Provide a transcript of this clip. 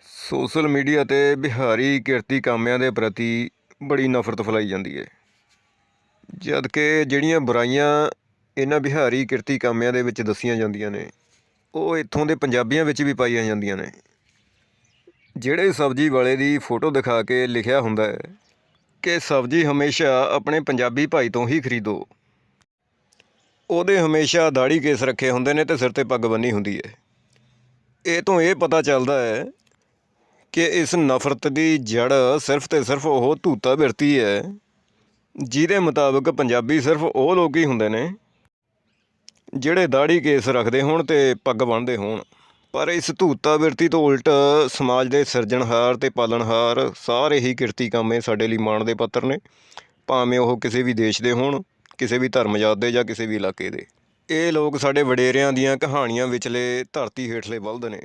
Social media ਤੇ ਬਿਹਾਰੀ ਕਿਰਤੀ ਕਾਮਿਆਂ ਦੇ ਪ੍ਰਤੀ ਬੜੀ ਨਫ਼ਰਤ ਫੈਲਾਈ ਜਾਂਦੀ ਹੈ ਜਦ ਕਿ ਜਿਹੜੀਆਂ ਬੁਰਾਈਆਂ ਇਹਨਾਂ ਬਿਹਾਰੀ ਕਿਰਤੀ ਕਾਮਿਆਂ ਦੇ ਵਿੱਚ ਦੱਸੀਆਂ ਜਾਂਦੀਆਂ ਨੇ, ਉਹ ਇੱਥੋਂ ਦੇ ਪੰਜਾਬੀਆਂ ਵਿੱਚ ਵੀ ਪਾਈਆਂ ਜਾਂਦੀਆਂ ਨੇ। ਜਿਹੜੇ ਸਬਜ਼ੀ ਵਾਲੇ ਦੀ ਫੋਟੋ ਦਿਖਾ ਕੇ ਲਿਖਿਆ ਹੁੰਦਾ ਹੈ ਕਿ ਸਬਜ਼ੀ ਹਮੇਸ਼ਾ ਆਪਣੇ ਪੰਜਾਬੀ ਭਾਈ ਤੋਂ ਹੀ ਖਰੀਦੋ। ਉਹਦੇ ਹਮੇਸ਼ਾ ਦਾੜੀ ਕੇਸ ਰੱਖੇ ਹੁੰਦੇ ਨੇ ਤੇ ਸਿਰ ਤੇ ਪੱਗ ਬੰਨੀ ਹੁੰਦੀ ਹੈ ਇਹ ਤੋਂ ਇਹ ਪਤਾ ਚੱਲਦਾ ਹੈ ਕਿ ਇਸ ਨਫ਼ਰਤ ਦੀ ਜੜ ਸਿਰਫ ਤੇ ਸਿਰਫ ਉਹ ਧੂਤਾ ਬਿਰਤੀ ਹੈ, ਜਿਹਦੇ ਮੁਤਾਬਕ ਪੰਜਾਬੀ ਸਿਰਫ ਉਹ ਲੋਕ ਹੀ ਹੁੰਦੇ ਨੇ, ਜਿਹੜੇ ਦਾੜੀ ਕੇਸ ਰੱਖਦੇ ਹੋਣ ਤੇ ਪੱਗ ਬੰਨ੍ਹਦੇ ਹੋਣ। ਪਰ ਇਸ ਧੂਤਾ ਬਿਰਤੀ ਤੋਂ ਉਲਟ ਸਮਾਜ ਦੇ ਸਿਰਜਣਹਾਰ ਤੇ ਪਾਲਣਹਾਰ ਸਾਰੇ ਹੀ ਕਿਰਤੀ ਕਾਮੇ ਸਾਡੇ ਲਈ ਮਾਣ ਦੇ ਪਾਤਰ ਨੇ, ਭਾਵੇਂ ਉਹ ਕਿਸੇ ਵੀ ਦੇਸ਼ ਦੇ ਹੋਣ, ਕਿਸੇ ਵੀ ਧਰਮ ਜਾਤ ਦੇ ਜਾਂ ਕਿਸੇ ਵੀ ਇਲਾਕੇ ਦੇ। ਇਹ ਲੋਕ ਸਾਡੇ ਵਡੇਰਿਆਂ ਦੀਆਂ ਕਹਾਣੀਆਂ ਵਿਚਲੇ ਧਰਤੀ ਹੇਠਲੇ ਬਲਦ ਨੇ।